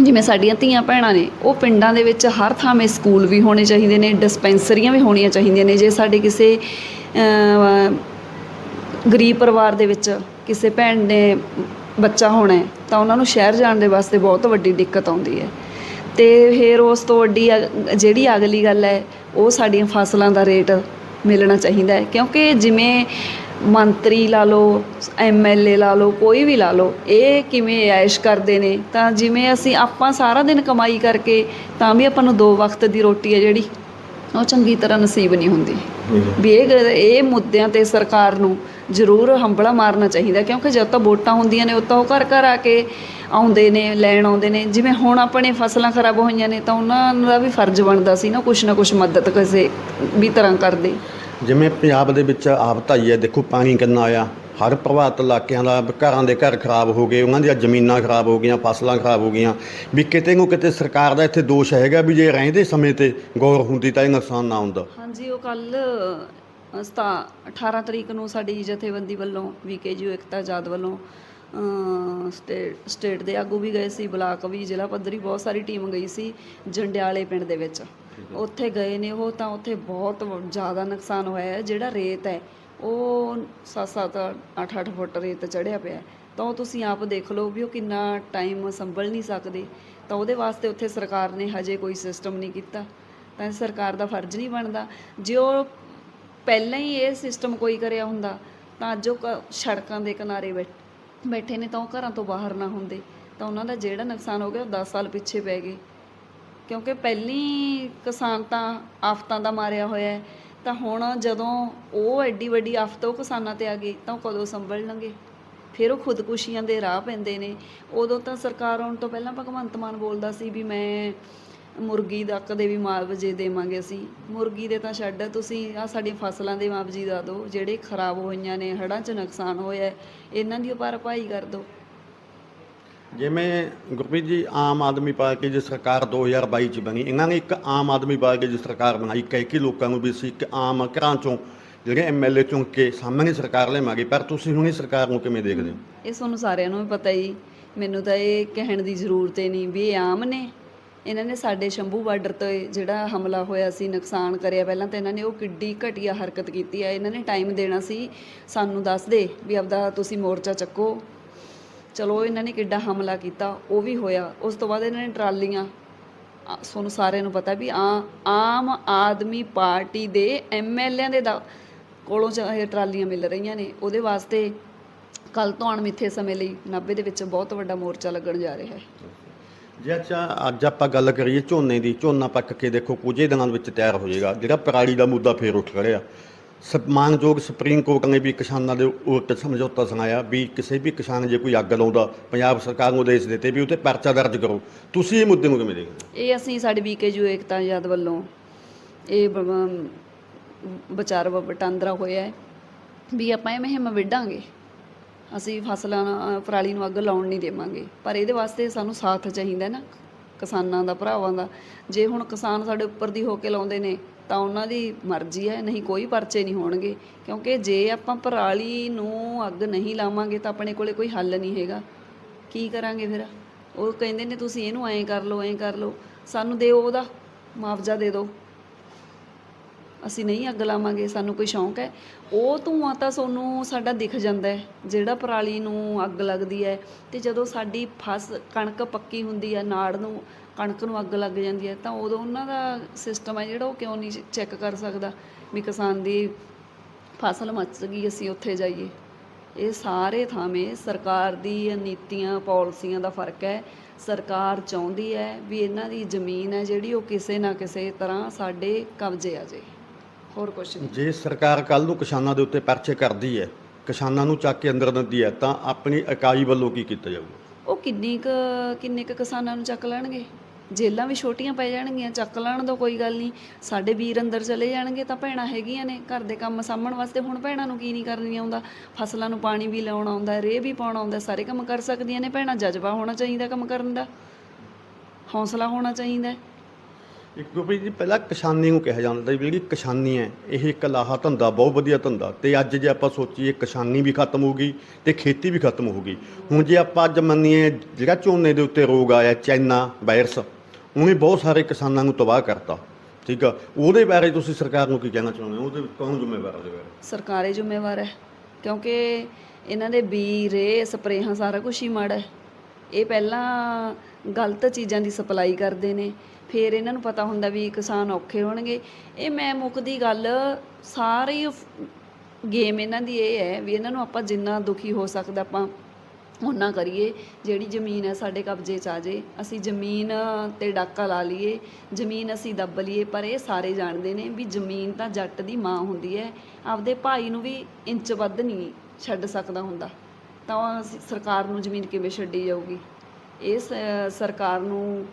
ਜਿਵੇਂ ਸਾਡੀਆਂ ਧੀਆਂ ਭੈਣਾਂ ਨੇ, ਉਹ ਪਿੰਡਾਂ ਦੇ ਵਿੱਚ ਹਰ ਥਾਵੇਂ ਸਕੂਲ ਵੀ ਹੋਣੇ ਚਾਹੀਦੇ ਨੇ, ਡਿਸਪੈਂਸਰੀਆਂ ਵੀ ਹੋਣੀਆਂ ਚਾਹੀਦੀਆਂ ਨੇ। ਜੇ ਸਾਡੇ ਕਿਸੇ ਗਰੀਬ ਪਰਿਵਾਰ ਦੇ ਵਿੱਚ ਕਿਸੇ ਭੈਣ ਨੇ ਬੱਚਾ ਹੋਣਾ ਤਾਂ ਉਹਨਾਂ ਨੂੰ ਸ਼ਹਿਰ ਜਾਣ ਦੇ ਵਾਸਤੇ ਬਹੁਤ ਵੱਡੀ ਦਿੱਕਤ ਆਉਂਦੀ ਹੈ। ਤੇ ਫਿਰ ਉਸ ਤੋਂ ਵੱਡੀ ਅਗ- ਜਿਹੜੀ ਅਗਲੀ ਗੱਲ ਹੈ, ਉਹ ਸਾਡੀਆਂ ਫਸਲਾਂ ਦਾ ਰੇਟ ਮਿਲਣਾ ਚਾਹੀਦਾ ਹੈ। ਕਿਉਂਕਿ ਜਿਵੇਂ ਮੰਤਰੀ ਲਾ ਲਓ ਐਮਐਲਏ ਲਾ ਲਓ, ਕੋਈ ਵੀ ਲਾ ਲਓ, ਇਹ ਕਿਵੇਂ ਐਸ਼ ਕਰਦੇ ਨੇ? ਤਾਂ ਜਿਵੇਂ ਅਸੀਂ ਆਪਾਂ ਸਾਰਾ ਦਿਨ ਕਮਾਈ ਕਰਕੇ, ਤਾਂ ਵੀ ਆਪਾਂ ਨੂੰ ਦੋ ਵਕਤ ਦੀ ਰੋਟੀ ਹੈ ਜਿਹੜੀ, ਉਹ ਚੰਗੀ ਤਰ੍ਹਾਂ ਨਸੀਬ ਨਹੀਂ ਹੁੰਦੀ। ਵੀ ਇਹ ਇਹ ਮੁੱਦਿਆਂ ਤੇ ਸਰਕਾਰ ਨੂੰ ਜ਼ਰੂਰ ਹੰਬਲਾ ਮਾਰਨਾ ਚਾਹੀਦਾ, ਕਿਉਂਕਿ ਜਦ ਤਾਂ ਵੋਟਾਂ ਹੁੰਦੀਆਂ ਨੇ ਉਹ ਤਾਂ ਉਹ ਘਰ ਘਰ ਆ ਕੇ ਆਉਂਦੇ ਨੇ, ਲੈਣ ਆਉਂਦੇ ਨੇ। ਜਿਵੇਂ ਹੁਣ ਆਪਣੇ ਫਸਲਾਂ ਖਰਾਬ ਹੋਈਆਂ ਨੇ, ਤਾਂ ਉਹਨਾਂ ਦਾ ਵੀ ਫਰਜ਼ ਬਣਦਾ ਸੀ ਨਾ ਕੁਛ ਨਾ ਕੁਛ ਮਦਦ ਕਿਸੇ ਵੀ ਤਰ੍ਹਾਂ ਕਰਦੇ। ਜਿਵੇਂ ਪੰਜਾਬ ਦੇ ਵਿੱਚ ਆਫਤ ਆਈ ਹੈ, ਦੇਖੋ ਪਾਣੀ ਕਿੰਨਾ ਆਇਆ। ਹਰ ਪ੍ਰਭਾਵਿਤ ਇਲਾਕਿਆਂ ਦਾ, ਘਰਾਂ ਦੇ ਘਰ ਖਰਾਬ ਹੋ ਗਏ, ਉਹਨਾਂ ਦੀਆਂ ਜ਼ਮੀਨਾਂ ਖਰਾਬ ਹੋ ਗਈਆਂ, ਫਸਲਾਂ ਖਰਾਬ ਹੋ ਗਈਆਂ। ਵੀ ਕਿਤੇ ਨੂੰ ਕਿਤੇ ਸਰਕਾਰ ਦਾ ਇੱਥੇ ਦੋਸ਼ ਹੈਗਾ ਵੀ ਜੇ ਰਹਿੰਦੇ ਸਮੇਂ ਤੇ ਗੌਰ ਹੁੰਦੀ ਤਾਂ ਇਹ ਨੁਕਸਾਨ ਨਾ ਹੁੰਦਾ। ਹਾਂਜੀ, ਉਹ ਕੱਲ ਸਤਾ 18 ਤਰੀਕ ਨੂੰ ਸਾਡੀ ਜਥੇਬੰਦੀ ਵੱਲੋਂ ਵੀਕੇਯੂ ਏਕਤਾ ਆਜ਼ਾਦ ਵੱਲੋਂ ਸਟੇਟ ਸਟੇਟ ਦੇ ਆਗੂ ਵੀ ਗਏ ਸੀ, ਬਲਾਕ ਵੀ, ਜ਼ਿਲ੍ਹਾ ਪੱਧਰੀ ਬਹੁਤ ਸਾਰੀ ਟੀਮ ਗਈ ਸੀ ਜੰਡਿਆਲੇ ਪਿੰਡ ਦੇ ਵਿੱਚ। ਉੱਥੇ ਗਏ ਨੇ, ਉਹ ਤਾਂ ਉੱਥੇ ਬਹੁਤ ਜ਼ਿਆਦਾ ਨੁਕਸਾਨ ਹੋਇਆ ਹੈ। ਜਿਹੜਾ ਰੇਤ ਹੈ, ਉਹ 7-7 8-8 ਫੁੱਟ ਰੇਤ ਚੜਿਆ ਪਿਆ ਤਾਂ ਉਹ ਤੁਸੀਂ ਆਪ ਦੇਖ ਲਓ ਵੀ ਉਹ ਕਿੰਨਾ ਟਾਈਮ ਸੰਭਲ ਨਹੀਂ ਸਕਦੇ। ਤਾਂ ਉਹਦੇ ਵਾਸਤੇ ਉੱਥੇ ਸਰਕਾਰ ਨੇ ਹਜੇ ਕੋਈ ਸਿਸਟਮ ਨਹੀਂ ਕੀਤਾ। ਤਾਂ ਸਰਕਾਰ ਦਾ ਫਰਜ਼ ਨਹੀਂ ਬਣਦਾ। ਜੇ ਉਹ ਪਹਿਲਾਂ ਹੀ ਇਹ ਸਿਸਟਮ ਕੋਈ ਕਰਿਆ ਹੁੰਦਾ, ਤਾਂ ਅੱਜ ਉਹ ਕ- ਸੜਕਾਂ ਦੇ ਕਿਨਾਰੇ ਬੈਠ ਬੈਠੇ ਨੇ ਤਾਂ ਉਹ ਘਰਾਂ ਤੋਂ ਬਾਹਰ ਨਾ ਹੁੰਦੇ। ਤਾਂ ਉਹਨਾਂ ਦਾ ਜਿਹੜਾ ਨੁਕਸਾਨ ਹੋ ਗਿਆ, ਉਹ 10 ਸਾਲ ਪਿੱਛੇ ਪੈ ਗਏ। ਕਿਉਂਕਿ ਪਹਿਲੀ ਕਿਸਾਨ ਤਾਂ ਆਫਤਾਂ ਦਾ ਮਾਰਿਆ ਹੋਇਆ ਹੈ, ਤਾਂ ਹੁਣ ਜਦੋਂ ਉਹ ਐਡੀ ਵੱਡੀ ਆਫਤ ਉਹ ਕਿਸਾਨਾਂ ਤੇ ਆ ਗਈ, ਤਾਂ ਉਹ ਕਦੋਂ ਸੰਭਲਣਗੇ ਫਿਰ ਉਹ ਖੁਦਕੁਸ਼ੀਆਂ ਦੇ ਰਾਹ ਪੈਂਦੇ ਨੇ। ਉਦੋਂ ਤਾਂ ਸਰਕਾਰ ਆਉਣ ਤੋਂ ਪਹਿਲਾਂ ਭਗਵੰਤ ਮਾਨ ਬੋਲਦਾ ਸੀ ਵੀ ਮੈਂ ਮੁਰਗੀ ਦਾ ਕਦੇ ਵੀ ਮੁਆਵਜ਼ੇ ਦੇਵਾਂਗੇ ਅਸੀਂ। ਮੁਰਗੀ ਦੇ ਤਾਂ ਛੱਡ, ਤੁਸੀਂ ਆ ਸਾਡੀਆਂ ਫਸਲਾਂ ਦੇ ਮੁਆਵਜ਼ੇ ਦਾ ਦਿਓ, ਜਿਹੜੇ ਖਰਾਬ ਹੋਈਆਂ ਨੇ, ਹੜ੍ਹਾਂ 'ਚ ਨੁਕਸਾਨ ਹੋਇਆ ਇਹਨਾਂ ਦੀ ਭਰਪਾਈ ਕਰ ਦਿਓ। ਜਿਵੇਂ ਗੁਰਪ੍ਰੀਤ ਜੀ, ਆਮ ਆਦਮੀ ਪਾਰਟੀ ਦੀ ਸਰਕਾਰ 2022 ਚ ਬਣੀ, ਇਹਨਾਂ ਨੇ ਇੱਕ ਆਮ ਆਦਮੀ ਪਾਰਟੀ ਦੀ ਸਰਕਾਰ ਬਣਾਈ ਕਹਿ ਕੇ ਲੋਕਾਂ ਨੂੰ ਵੀ ਅਸੀਂ ਇੱਕ ਆਮ ਘਰਾਂ ਚੋਂ ਜਿਹੜੇ ਐਮਐਲਏ ਚੁਣ ਕੇ ਸਾਹਮਣੇ ਸਰਕਾਰ ਲਿਆਵਾਂਗੇ, ਪਰ ਤੁਸੀਂ ਹੁਣ ਹੁਣੀ ਸਰਕਾਰ ਨੂੰ ਕਿਵੇਂ ਦੇਖਦੇ ਹੋ? ਇਹ ਤੁਹਾਨੂੰ ਸਾਰਿਆਂ ਨੂੰ ਵੀ ਪਤਾ ਹੀ, ਮੈਨੂੰ ਤਾਂ ਇਹ ਕਹਿਣ ਦੀ ਜ਼ਰੂਰਤ ਹੀ ਨਹੀਂ ਵੀ ਇਹ ਆਮ ਨੇ। ਇਹਨਾਂ ਨੇ ਸਾਡੇ ਸ਼ੰਭੂ ਬਾਰਡਰ ਤੇ ਜਿਹੜਾ ਹਮਲਾ ਹੋਇਆ ਸੀ, ਨੁਕਸਾਨ ਕਰਿਆ ਪਹਿਲਾਂ ਤਾਂ ਇਹਨਾਂ ਨੇ ਉਹ ਕਿੱਡੀ ਘਟੀਆ ਹਰਕਤ ਕੀਤੀ ਹੈ ਇਹਨਾਂ ਨੇ ਟਾਈਮ ਦੇਣਾ ਸੀ, ਸਾਨੂੰ ਦੱਸ ਦੇ ਵੀ ਆਪਦਾ ਤੁਸੀਂ ਮੋਰਚਾ ਚੱਕੋ ਚਲੋ ਇਹਨਾਂ ਨੇ ਕਿੱਡਾ ਹਮਲਾ ਕੀਤਾ, ਉਹ ਵੀ ਹੋਇਆ, ਉਸ ਤੋਂ ਬਾਅਦ ਇਹਨਾਂ ਨੇ ਟਰਾਲੀਆਂ ਤੁਹਾਨੂੰ ਸਾਰਿਆਂ ਨੂੰ ਪਤਾ ਵੀ ਆ, ਆਮ ਆਦਮੀ ਪਾਰਟੀ ਦੇ ਐਮਐਲਏਆਂ ਦੇ ਦਾ ਕੋਲੋਂ ਇਹ ਟਰਾਲੀਆਂ ਮਿਲ ਰਹੀਆਂ ਨੇ, ਉਹਦੇ ਵਾਸਤੇ ਕੱਲ ਤੋਂ ਅਣਮਿੱਥੇ ਸਮੇਂ ਲਈ ਨਾਭੇ ਦੇ ਵਿੱਚ ਬਹੁਤ ਵੱਡਾ ਮੋਰਚਾ ਲੱਗਣ ਜਾ ਰਿਹਾ ਹੈ। ਜੇ, ਅੱਛਾ, ਅੱਜ ਆਪਾਂ ਗੱਲ ਕਰੀਏ ਝੋਨੇ ਦੀ, ਝੋਨਾ ਪੱਕ ਕੇ ਦੇਖੋ, ਕੁਝ ਹੀ ਦਿਨਾਂ ਵਿੱਚ ਤਿਆਰ ਹੋ ਜਾਏਗਾ ਜਿਹੜਾ ਪਰਾਲੀ ਦਾ ਮੁੱਦਾ ਫੇਰ ਉੱਠ ਖੜਿਆ। ਸਨਮਾਨਯੋਗ ਸੁਪਰੀਮ ਕੋਰਟ ਨੇ ਵੀ ਕਿਸਾਨਾਂ ਦੇ ਉਲਟ ਸਮਝੌਤਾ ਸੁਣਾਇਆ ਵੀ ਕਿਸੇ ਵੀ ਕਿਸਾਨ ਜੇ ਕੋਈ ਅੱਗ ਲਾਉਂਦਾ, ਪੰਜਾਬ ਸਰਕਾਰ ਨੂੰ ਆਦੇਸ਼ ਦਿੱਤੇ ਵੀ ਉਤੇ ਪਰਚਾ ਦਰਜ ਕਰੋ। ਤੁਸੀਂ ਇਹ ਮੁੱਦੇ ਨੂੰ ਕਿਵੇਂ ਦੇਖਦੇ ਹੋ? ਇਹ ਅਸੀਂ ਸਾਡੇ ਬੀਕੇਯੂ ਏਕਤਾ ਯਾਦ ਵੱਲੋਂ ਇਹ ਵਿਚਾਰ ਵਟਾਂਦਰਾ ਹੋਇਆ ਹੈ ਵੀ ਆਪਾਂ ਇਹ ਮੁਹਿੰਮ ਵਿੱਢਾਂਗੇ। ਅਸੀਂ ਫਸਲਾਂ ਪਰਾਲੀ ਨੂੰ ਅੱਗ ਲਾਉਣ ਨਹੀਂ ਦੇਵਾਂਗੇ। ਪਰ ਇਹਦੇ ਵਾਸਤੇ ਸਾਨੂੰ ਸਾਥ ਚਾਹੀਦਾ ਨਾ। ਕਿਸਾਨਾਂ ਦਾ, ਭਰਾਵਾਂ ਦਾ। ਜੇ ਹੁਣ ਕਿਸਾਨ ਸਾਡੇ ਉੱਪਰ ਦੀ ਹੋ ਕੇ ਲਾਉਂਦੇ ਨੇ, ਤਾਂ ਉਹਨਾਂ ਦੀ ਮਰਜ਼ੀ ਹੈ, ਨਹੀਂ ਕੋਈ ਪਰਚੇ ਨਹੀਂ ਹੋਣਗੇ। ਕਿਉਂਕਿ ਜੇ ਆਪਾਂ ਪਰਾਲੀ ਨੂੰ ਅੱਗ ਨਹੀਂ ਲਾਵਾਂਗੇ, ਤਾਂ ਆਪਣੇ ਕੋਲੇ ਕੋਈ ਹੱਲ ਨਹੀਂ ਹੈਗਾ। ਕੀ ਕਰਾਂਗੇ ਫਿਰ? ਉਹ ਕਹਿੰਦੇ ਨੇ, ਤੁਸੀਂ ਇਹਨੂੰ ਐਂ ਕਰ ਲਓ, ਐਂ ਕਰ ਲਓ। ਸਾਨੂੰ ਦਿਓ ਉਹਦਾ, ਮੁਆਵਜ਼ਾ ਦੇ ਦਿਓ। ਅਸੀਂ ਨਹੀਂ ਅੱਗ ਲਾਵਾਂਗੇ, ਸਾਨੂੰ ਕੋਈ ਸ਼ੌਂਕ ਹੈ। ਉਹ ਧੂੰਆਂ ਤਾਂ ਸਾਨੂੰ ਸਾਡਾ ਦਿਖ ਜਾਂਦਾ ਜਿਹੜਾ ਪਰਾਲੀ ਨੂੰ ਅੱਗ ਲੱਗਦੀ ਹੈ। ਤੇ ਜਦੋਂ ਸਾਡੀ ਫਸ ਕਣਕ ਪੱਕੀ ਹੁੰਦੀ ਹੈ, ਨਾੜ ਨੂੰ, ਕਣਕ ਨੂੰ ਅੱਗ ਲੱਗ ਜਾਂਦੀ ਹੈ, ਤਾਂ ਉਦੋਂ ਉਹਨਾਂ ਦਾ ਸਿਸਟਮ ਹੈ ਜਿਹੜਾ ਉਹ ਕਿਉਂ ਨਹੀਂ ਚੈੱਕ ਕਰ ਸਕਦਾ ਵੀ ਕਿਸਾਨ ਦੀ ਫਸਲ ਮੱਚ ਗਈ, ਅਸੀਂ ਉੱਥੇ ਜਾਈਏ। ਇਹ ਸਾਰੇ ਥਾਵੇਂ ਸਰਕਾਰ ਦੀ ਨੀਤੀਆਂ, ਪਾਲਿਸੀਆਂ ਦਾ ਫ਼ਰਕ ਹੈ। ਸਰਕਾਰ ਚਾਹੁੰਦੀ ਹੈ ਵੀ ਇਹਨਾਂ ਦੀ ਜ਼ਮੀਨ ਹੈ ਜਿਹੜੀ ਉਹ ਕਿਸੇ ਨਾ ਕਿਸੇ ਤਰ੍ਹਾਂ ਸਾਡੇ ਕਬਜ਼ੇ ਆ ਜੇ ਹੋਰ ਕੁਝ ਨਹੀਂ। ਜੇ ਸਰਕਾਰ ਕੱਲ ਨੂੰ ਕਿਸਾਨਾਂ ਦੇ ਉੱਤੇ ਪਰਚੇ ਕਰਦੀ ਹੈ ਕਿਸਾਨਾਂ ਨੂੰ ਚੱਕ ਕੇ ਅੰਦਰ ਦਿੰਦੀ ਹੈ ਤਾਂ ਆਪਣੀ ਇਕਾਈ ਵੱਲੋਂ ਕੀ ਕੀਤਾ ਜਾਊਗਾ? ਉਹ ਕਿੰਨੀ ਕੁ ਕਿੰਨੇ ਕੁ ਕਿਸਾਨਾਂ ਨੂੰ ਚੱਕ ਲੈਣਗੇ? ਜੇਲਾਂ ਵੀ ਛੋਟੀਆਂ ਪੈ ਜਾਣਗੀਆਂ ਚੱਕ ਲੈਣ ਦਾ ਕੋਈ ਗੱਲ ਨਹੀਂ। ਸਾਡੇ ਵੀਰ ਅੰਦਰ ਚਲੇ ਜਾਣਗੇ ਤਾਂ ਭੈਣਾਂ ਹੈਗੀਆਂ ਨੇ ਘਰ ਦੇ ਕੰਮ ਸਾਂਭਣ ਵਾਸਤੇ ਹੁਣ ਭੈਣਾਂ ਨੂੰ ਕੀ ਨਹੀਂ ਕਰਨੀ ਆਉਂਦਾ। ਫਸਲਾਂ ਨੂੰ ਪਾਣੀ ਵੀ ਲਾਉਣਾ ਆਉਂਦਾ ਰੇਹ ਵੀ ਪਾਉਣਾ ਆਉਂਦਾ ਸਾਰੇ ਕੰਮ ਕਰ ਸਕਦੀਆਂ ਨੇ ਭੈਣਾਂ ਜਜ਼ਬਾ ਹੋਣਾ ਚਾਹੀਦਾ ਕੰਮ ਕਰਨ ਦਾ। ਹੌਸਲਾ ਹੋਣਾ ਚਾਹੀਦਾ। ਹੈ। ਇੱਕ ਗੁਰਪ੍ਰੀਤ ਜੀ ਪਹਿਲਾਂ ਕਿਸਾਨੀ ਨੂੰ ਕਿਹਾ ਜਾਂਦਾ ਸੀ ਜਿਹੜੀ ਕਿਸਾਨੀ ਹੈ, ਇਹ ਇੱਕ ਲਾਹਾ ਧੰਦਾ, ਬਹੁਤ ਵਧੀਆ ਧੰਦਾ ਤੇ ਅੱਜ ਜੇ ਆਪਾਂ ਸੋਚੀਏ ਕਿਸਾਨੀ ਵੀ ਖਤਮ ਹੋ ਗਈ ਤੇ ਖੇਤੀ ਵੀ ਖਤਮ ਹੋ ਗਈ ਹੁਣ ਜੇ ਆਪਾਂ ਅੱਜ ਮੰਨੀਏ ਜਿਹੜਾ ਝੋਨੇ ਦੇ ਉੱਤੇ ਰੋਗ ਆਇਆ ਚਾਈਨਾ ਵਾਇਰਸ, ਉਹਨੇ ਬਹੁਤ ਸਾਰੇ ਕਿਸਾਨਾਂ ਨੂੰ ਤਬਾਹ ਕਰਤਾ, ਠੀਕ ਆ? ਉਹਦੇ ਬਾਰੇ ਤੁਸੀਂ ਸਰਕਾਰ ਨੂੰ ਕੀ ਕਹਿਣਾ ਚਾਹੁੰਦੇ ਹੋ? ਉਹਦੇ ਕੌਣ ਜ਼ਿੰਮੇਵਾਰ ਉਹਦੇ ਬਾਰੇ? ਸਰਕਾਰੇ ਜ਼ਿੰਮੇਵਾਰ ਹੈ, ਕਿਉਂਕਿ ਇਹਨਾਂ ਦੇ ਬੀ ਰੇ ਸਪਰੇਹਾਂ ਸਾਰਾ ਕੁਝ ਹੀ ਮਾੜਾ ਹੈ। ਇਹ ਪਹਿਲਾਂ ਗਲਤ ਚੀਜ਼ਾਂ ਦੀ ਸਪਲਾਈ ਕਰਦੇ ਨੇ। ਫਿਰ ਇਹਨਾਂ ਨੂੰ ਪਤਾ ਹੁੰਦਾ ਵੀ ਕਿਸਾਨ ਔਖੇ ਹੋਣਗੇ। ਇਹ ਮੈਂ ਮੁੱਕਦੀ ਗੱਲ, ਸਾਰੀ ਗੇਮ ਇਹਨਾਂ ਦੀ ਇਹ ਹੈ ਵੀ ਇਹਨਾਂ ਨੂੰ ਆਪਾਂ ਜਿੰਨਾ ਦੁਖੀ ਹੋ ਸਕਦਾ ਆਪਾਂ ਉਹਨਾਂ ਕਰੀਏ। ਜਿਹੜੀ ਜ਼ਮੀਨ ਹੈ, ਸਾਡੇ ਕਬਜ਼ੇ 'ਚ ਆ ਜੇ। ਅਸੀਂ ਜ਼ਮੀਨ ਤੇ ਡਾਕਾ ਲਾ ਲਈਏ, ਜ਼ਮੀਨ ਅਸੀਂ ਦੱਬ ਲਈਏ, ਪਰ ਇਹ ਸਾਰੇ ਜਾਣਦੇ ਨੇ ਵੀ ਜ਼ਮੀਨ ਤਾਂ ਜੱਟ ਦੀ ਮਾਂ ਹੁੰਦੀ ਹੈ। ਆਪਦੇ ਭਾਈ ਨੂੰ ਵੀ ਇੰਚ ਵੱਧ ਨਹੀਂ ਛੱਡ ਸਕਦਾ ਹੁੰਦਾ। ਤਾਂ ਉਹ ਅਸੀਂ- ਸਰਕਾਰ ਨੂੰ ਜ਼ਮੀਨ ਕਿਵੇਂ ਛੱਡੀ ਜਾਊਗੀ? ਇਹ ਸ- ਸਰਕਾਰ ਨੂੰ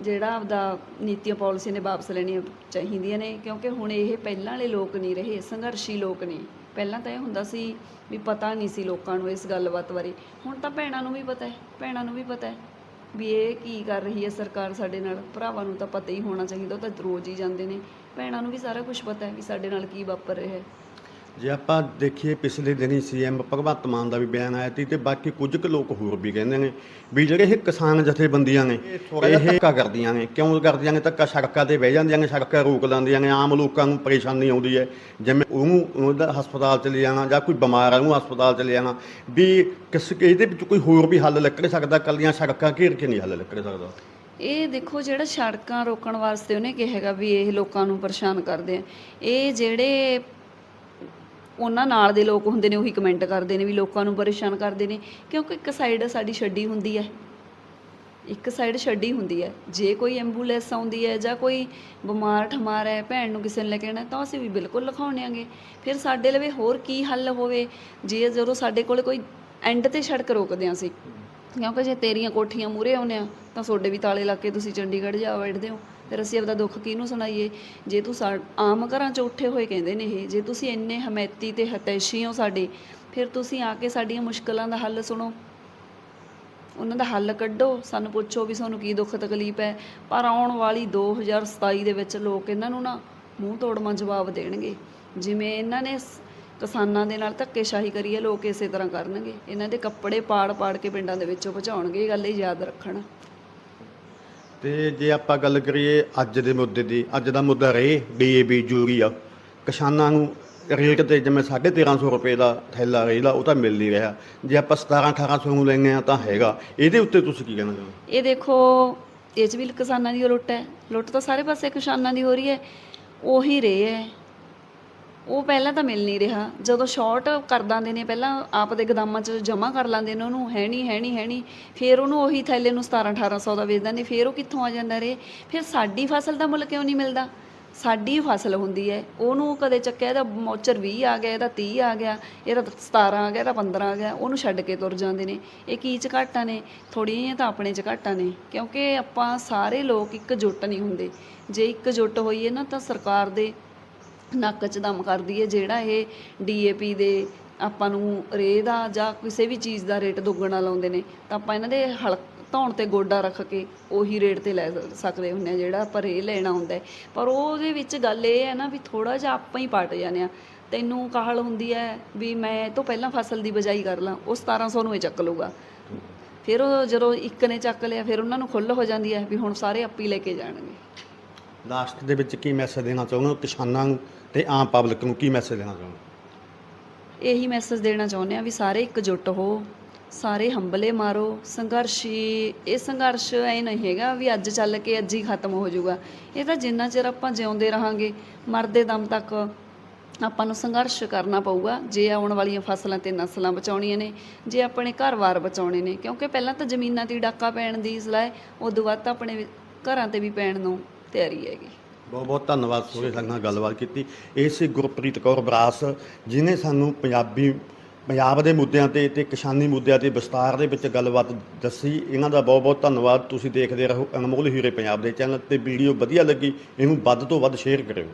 ਜਿਹੜਾ ਆਪਦਾ ਨੀਤੀਆਂ ਪਾਲਿਸੀ ਨੇ ਵਾਪਸ ਲੈਣੀਆਂ ਚਾਹੀਦੀਆਂ ਨੇ, ਕਿਉਂਕਿ ਹੁਣ ਇਹ ਪਹਿਲਾਂ ਵਾਲੇ ਲੋਕ ਨਹੀਂ ਰਹੇ, ਸੰਘਰਸ਼ੀ ਲੋਕ ਨੇ। ਪਹਿਲਾਂ ਤਾਂ ਇਹ ਹੁੰਦਾ ਸੀ ਵੀ ਪਤਾ ਨਹੀਂ ਸੀ ਲੋਕਾਂ ਨੂੰ ਇਸ ਗੱਲਬਾਤ ਬਾਰੇ। ਹੁਣ ਤਾਂ ਭੈਣਾਂ ਨੂੰ ਵੀ ਪਤਾ ਹੈ, ਭੈਣਾਂ ਨੂੰ ਵੀ ਪਤਾ ਹੈ ਵੀ ਇਹ ਕੀ ਕਰ ਰਹੀ ਹੈ ਸਰਕਾਰ ਸਾਡੇ ਨਾਲ। ਭਰਾਵਾਂ ਨੂੰ ਤਾਂ ਪਤਾ ਹੀ ਹੋਣਾ ਚਾਹੀਦਾ, ਉਹ ਤਾਂ ਰੋਜ਼ ਹੀ ਜਾਂਦੇ ਨੇ। ਭੈਣਾਂ ਨੂੰ ਵੀ ਸਾਰਾ ਕੁਝ ਪਤਾ ਹੈ ਵੀ ਸਾਡੇ ਨਾਲ ਕੀ ਵਾਪਰ ਰਿਹਾ ਹੈ। ਜੇ ਆਪਾਂ ਦੇਖੀਏ ਪਿਛਲੇ ਦਿਨੀ ਸੀਐਮ ਭਗਵੰਤ ਮਾਨ ਦਾ ਵੀ ਬਿਆਨ ਆਇਆ ਸੀ ਤੇ ਬਾਕੀ ਕੁਝ ਕੁ ਲੋਕ ਹੋਰ ਵੀ ਕਹਿੰਦੇ ਨੇ ਵੀ ਜਿਹੜੇ ਇਹ ਕਿਸਾਨ ਜਥੇਬੰਦੀਆਂ ਨੇ ਇਹ ਧੱਕਾ ਕਰਦੀਆਂ ਨੇ। ਕਿਉਂ ਕਰਦੀਆਂ ਨੇ? ਧੱਕਾ ਸੜਕਾਂ ਤੇ ਬਹਿ ਜਾਂਦੀਆਂ ਨੇ ਸੜਕਾਂ ਰੋਕ ਲੈਂਦੀਆਂ ਨੇ। ਆਮ ਲੋਕਾਂ ਨੂੰ ਪਰੇਸ਼ਾਨੀ ਆਉਂਦੀ ਹੈ। ਜਿਵੇਂ ਉਹਨੂੰ ਉਹਦਾ ਹਸਪਤਾਲ ਚ ਲੈ ਜਾਣਾ ਜਾਂ ਕੋਈ ਬਿਮਾਰ ਹੈ ਉਹਨੂੰ ਹਸਪਤਾਲ ਚ ਲੈ ਜਾਣਾ। ਵੀ ਕਿਸ ਇਹਦੇ ਵਿੱਚ ਕੋਈ ਹੋਰ ਵੀ ਹੱਲ ਲੱਗ ਸਕਦਾ? ਕੱਲੀਆਂ ਸੜਕਾਂ ਘੇਰ ਕੇ ਨਹੀਂ ਹੱਲ ਲੱਗ ਸਕਦਾ। ਇਹ ਦੇਖੋ ਜਿਹੜਾ ਸੜਕਾਂ ਰੋਕਣ ਵਾਸਤੇ ਉਹਨੇ ਕਿਹਾ ਹੈਗਾ ਵੀ ਇਹ ਲੋਕਾਂ ਨੂੰ ਪਰੇਸ਼ਾਨ ਕਰਦੇ ਆ। ਇਹ ਜਿਹੜੇ ਉਹਨਾਂ ਨਾਲ ਦੇ ਲੋਕ ਹੁੰਦੇ ਨੇ, ਉਹੀ ਕਮੈਂਟ ਕਰਦੇ ਨੇ ਵੀ ਲੋਕਾਂ ਨੂੰ ਪਰੇਸ਼ਾਨ ਕਰਦੇ ਨੇ। ਕਿਉਂਕਿ ਇੱਕ ਸਾਈਡ ਸਾਡੀ ਛੱਡੀ ਹੁੰਦੀ ਹੈ। ਇੱਕ ਸਾਈਡ ਛੱਡੀ ਹੁੰਦੀ ਹੈ। ਜੇ ਕੋਈ ਐਂਬੂਲੈਂਸ ਆਉਂਦੀ ਹੈ ਜਾਂ ਕੋਈ ਬਿਮਾਰ ਠਮਾਰ ਹੈ, ਭੈਣ ਨੂੰ ਕਿਸੇ ਨੇ ਲੈ ਕੇ ਆਉਣਾ, ਤਾਂ ਅਸੀਂ ਵੀ ਬਿਲਕੁਲ ਲਿਖਾਉਣੇਆਂਗੇ ਫਿਰ ਸਾਡੇ ਲਵੇ ਹੋਰ ਕੀ ਹੱਲ ਹੋਵੇ? ਜੇ ਜਦੋਂ ਸਾਡੇ ਕੋਲ ਕੋਈ ਐਂਡ ਤੇ ਸੜਕ ਰੋਕਦੇ ਹਾਂ ਅਸੀਂ, ਕਿਉਂਕਿ ਜੇ ਤੇਰੀਆਂ ਕੋਠੀਆਂ ਮੂਰੇ ਆਉਂਦੇ ਆ ਤਾਂ ਤੁਹਾਡੇ ਵੀ ਤਾਲੇ ਲਾ ਕੇ ਤੁਸੀਂ ਚੰਡੀਗੜ੍ਹ ਜਾ ਵੜਦੇ ਹੋ। ਫਿਰ ਅਸੀਂ ਆਪਦਾ ਦੁੱਖ ਕਿਹਨੂੰ ਸੁਣਾਈਏ? ਜੇ ਤੂੰ ਸਾ, ਆਮ ਘਰਾਂ 'ਚ ਉੱਠੇ ਹੋਏ ਕਹਿੰਦੇ ਨੇ ਇਹ, ਜੇ ਤੁਸੀਂ ਇੰਨੇ ਹਮੈਤੀ ਤੇ ਹਤੈਸ਼ੀ ਹੋ ਸਾਡੇ, ਫਿਰ ਤੁਸੀਂ ਆ ਕੇ ਸਾਡੀਆਂ ਮੁਸ਼ਕਲਾਂ ਦਾ ਹੱਲ ਸੁਣੋ। ਉਹਨਾਂ ਦਾ ਹੱਲ ਕੱਢੋ। ਸਾਨੂੰ ਪੁੱਛੋ ਵੀ ਸਾਨੂੰ ਕੀ ਦੁੱਖ ਤਕਲੀਫ ਹੈ। ਪਰ ਆਉਣ ਵਾਲੀ 2027 ਦੇ ਵਿੱਚ ਲੋਕ ਇਹਨਾਂ ਨੂੰ ਨਾ ਮੂੰਹ ਤੋੜਵਾਂ ਜਵਾਬ ਦੇਣਗੇ। ਜਿਵੇਂ ਇਹਨਾਂ ਨੇ ਕਿਸਾਨਾਂ ਦੇ ਨਾਲ ਧੱਕੇਸ਼ਾਹੀ ਕਰੀ ਹੈ, ਲੋਕ ਇਸੇ ਤਰ੍ਹਾਂ ਕਰਨਗੇ। ਇਹਨਾਂ ਦੇ ਕੱਪੜੇ ਪਾੜ ਪਾੜ ਕੇ ਪਿੰਡਾਂ ਦੇ ਵਿੱਚੋਂ ਪਹੁੰਚਾਉਣਗੇ ਇਹ ਗੱਲ ਇਹ ਯਾਦ ਰੱਖਣ। ਤੇ ਜੇ ਆਪਾਂ ਗੱਲ ਕਰੀਏ ਅੱਜ ਦੇ ਮੁੱਦੇ ਦੀ, ਅੱਜ ਦਾ ਮੁੱਦਾ ਰਹੇ ਡੀਏਬੀ ਯੂਰੀਆ। ਕਿਸਾਨਾਂ ਨੂੰ ਰੇਟ ਤੇ ਜਿਵੇਂ 1350 ਰੁਪਏ ਦਾ ਥੈਲਾ ਰੇਲਾ ਉਹ ਤਾਂ ਮਿਲ ਨਹੀਂ ਰਿਹਾ। ਜੇ ਆਪਾਂ 17 1800 ਨੂੰ ਲੈਂਦੇ ਆ ਤਾਂ ਹੈਗਾ। ਇਹਦੇ ਉੱਤੇ ਤੁਸੀਂ ਕੀ ਕਹਿਣਾ ਚਾਹੁੰਦੇ ਇਹ ਦੇਖੋ, ਇਹ 'ਚ ਵੀ ਕਿਸਾਨਾਂ ਦੀ ਲੁੱਟ ਹੈ। ਲੁੱਟ ਤਾਂ ਸਾਰੇ ਪਾਸੇ ਕਿਸਾਨਾਂ ਦੀ ਹੋ ਰਹੀ ਹੈ। ਉਹੀ ਰੇ ਹੈ। ਉਹ ਪਹਿਲਾਂ ਤਾਂ ਮਿਲ ਨਹੀਂ ਰਿਹਾ। ਜਦੋਂ ਸ਼ਾਰਟ ਕਰ ਦਿੰਦੇ ਨੇ, ਪਹਿਲਾਂ ਆਪ ਦੇ ਗਦਾਮਾਂ 'ਚ ਜਮ੍ਹਾਂ ਕਰ ਲੈਂਦੇ ਨੇ, ਉਹਨੂੰ ਹੈ ਨਹੀਂ ਹੈ ਨਹੀਂ ਹੈ ਨਹੀਂ ਫਿਰ ਉਹਨੂੰ ਉਹੀ ਥੈਲੇ ਨੂੰ 17 1800 ਦਾ ਵੇਚ ਦਿੰਦੇ ਫਿਰ ਉਹ ਕਿੱਥੋਂ ਆ ਜਾਂਦਾ ਰੇ? ਫਿਰ ਸਾਡੀ ਫਸਲ ਦਾ ਮੁੱਲ ਕਿਉਂ ਨਹੀਂ ਮਿਲਦਾ? ਸਾਡੀ ਫਸਲ ਹੁੰਦੀ ਹੈ ਉਹਨੂੰ ਕਦੇ ਚੱਕਿਆ, ਇਹਦਾ ਮੌਚਰ 20 ਆ ਗਿਆ, ਇਹਦਾ 30 ਆ ਗਿਆ, ਇਹਦਾ 17 ਆ ਗਿਆ, ਇਹਦਾ 15 ਆ ਗਿਆ, ਉਹਨੂੰ ਛੱਡ ਕੇ ਤੁਰ ਜਾਂਦੇ ਨੇ। ਇਹ ਕੀ ਚ ਘਾਟਾਂ ਨੇ? ਥੋੜ੍ਹੀਆਂ ਜਿਹੀਆਂ ਤਾਂ ਆਪਣੇ ਚ ਘਾਟਾਂ ਨੇ। ਕਿਉਂਕਿ ਆਪਾਂ ਸਾਰੇ ਲੋਕ ਇੱਕ ਜੁੱਟ ਨਹੀਂ ਹੁੰਦੇ। ਜੇ ਇੱਕ ਜੁੱਟ ਹੋਈਏ ਨਾ ਤਾਂ ਸਰਕਾਰ ਦੇ ਨੱਕ 'ਚ ਦਮ ਕਰਦੀ ਹੈ ਜਿਹੜਾ ਇਹ ਡੀਏਪੀ ਦੇ ਆਪਾਂ ਨੂੰ ਰੇਹ ਦਾ ਜਾਂ ਕਿਸੇ ਵੀ ਚੀਜ਼ ਦਾ ਰੇਟ ਦੁੱਗਣਾ ਲਾਉਂਦੇ ਨੇ, ਤਾਂ ਆਪਾਂ ਇਹਨਾਂ ਦੇ ਹਲ, ਧੌਣ ਤੇ ਗੋਡਾ ਰੱਖ ਕੇ ਉਹੀ ਰੇਟ ਤੇ ਲੈ ਸਕਦੇ ਹੁੰਦੇ ਆ, ਜਿਹੜਾ ਆਪਾਂ ਰੇਹ ਲੈਣਾ ਹੁੰਦਾ ਪਰ ਉਹਦੇ ਵਿੱਚ ਗੱਲ ਇਹ ਹੈ ਨਾ ਵੀ ਥੋੜਾ ਜਿਹਾ ਆਪਾਂ ਹੀ ਪਟ ਜਾਂਦੇ ਆ। ਤੈਨੂੰ ਕਾਹਲ ਹੁੰਦੀ ਹੈ ਵੀ ਮੈਂ ਇਹ ਤੋਂ ਪਹਿਲਾਂ ਫਸਲ ਦੀ ਬਜਾਈ ਕਰ ਲਾਂ, ਉਹ 1700 ਨੂੰ ਇਹ ਚੱਕ ਲਊਗਾ। ਫਿਰ ਉਹ ਜਦੋਂ ਇੱਕ ਨੇ ਚੱਕ ਲਿਆ, ਫਿਰ ਉਹਨਾਂ ਨੂੰ ਖੁੱਲ੍ਹ ਹੋ ਜਾਂਦੀ ਹੈ ਵੀ ਹੁਣ ਸਾਰੇ ਆਪੀ ਲੈ ਕੇ ਜਾਣਗੇ। ਲਾਸਟ ਦੇ ਵਿੱਚ ਕੀ ਮੈਸੇਜ ਦੇਣਾ ਚਾਹੁੰਦੇ ਹੋ? ਕਿਸਾਨਾਂ ਨੂੰ ਤੇ ਆਮ ਪਬਲਿਕ ਨੂੰ ਕੀ ਮੈਸੇਜ ਦੇਣਾ ਚਾਹੁੰਦੇ ਹੋ? ਇਹੀ ਮੈਸੇਜ ਦੇਣਾ ਚਾਹੁੰਦੇ ਆ ਵੀ ਸਾਰੇ ਇਕਜੁੱਟ ਹੋ, ਸਾਰੇ ਹੰਬਲੇ ਮਾਰੋ, ਸੰਘਰਸ਼ ਹੀ- ਇਹ ਸੰਘਰਸ਼ ਐ ਨਹੀਂ ਹੈਗਾ ਵੀ ਅੱਜ ਚੱਲ ਕੇ ਅੱਜ ਹੀ ਖਤਮ ਹੋ ਜਾਊਗਾ। ਇਹ ਤਾਂ ਜਿੰਨਾ ਚਿਰ ਆਪਾਂ ਜਿਉਂਦੇ ਰਹਾਂਗੇ, ਮਰਦੇ ਦਮ ਤੱਕ ਆਪਾਂ ਨੂੰ ਸੰਘਰਸ਼ ਕਰਨਾ ਪਊਗਾ। ਜੇ ਆਉਣ ਵਾਲੀਆਂ ਫਸਲਾਂ ਤੇ ਨਸਲਾਂ ਬਚਾਉਣੀਆਂ ਨੇ, ਜੇ ਆਪਣੇ ਘਰ-ਬਾਰ ਬਚਾਉਣੇ ਨੇ, ਕਿਉਂਕਿ ਪਹਿਲਾਂ ਤਾਂ ਜ਼ਮੀਨਾਂ ਤੇ ਡਾਕਾ ਪੈਣ ਦੀ ਸਲਾਹ ਹੈ, ਉਦੋਂ ਬਾਅਦ ਤਾਂ ਆਪਣੇ ਘਰਾਂ ਤੇ ਵੀ ਪੈਣ ਨੂੰ ਤਿਆਰੀ ਹੈਗੀ। ਬਹੁਤ ਬਹੁਤ ਧੰਨਵਾਦ ਸੋਰੇ ਸਾਡੇ ਨਾਲ ਗੱਲਬਾਤ ਕੀਤੀ। ਇਹ ਸੀ ਗੁਰਪ੍ਰੀਤ ਕੌਰ ਬਰਾਸ, ਜਿਨੇ ਸਾਨੂੰ ਪੰਜਾਬੀ ਪੰਜਾਬ ਦੇ ਮੁੱਦਿਆਂ ਤੇ ਤੇ ਕਿਸਾਨੀ ਮੁੱਦਿਆਂ ਤੇ ਵਿਸਤਾਰ ਦੇ ਵਿੱਚ ਗੱਲਬਾਤ ਦੱਸੀ। ਇਹਨਾਂ ਦਾ ਬਹੁਤ ਬਹੁਤ ਧੰਨਵਾਦ। ਤੁਸੀਂ ਦੇਖਦੇ ਰਹੋ ਅਨਮੋਲ ਹੀਰੇ ਪੰਜਾਬ ਦੇ ਚੈਨਲ ਤੇ। ਵੀਡੀਓ ਵਧੀਆ ਲੱਗੀ, ਇਹਨੂੰ ਵੱਧ ਤੋਂ ਵੱਧ ਸ਼ੇਅਰ ਕਰਿਓ।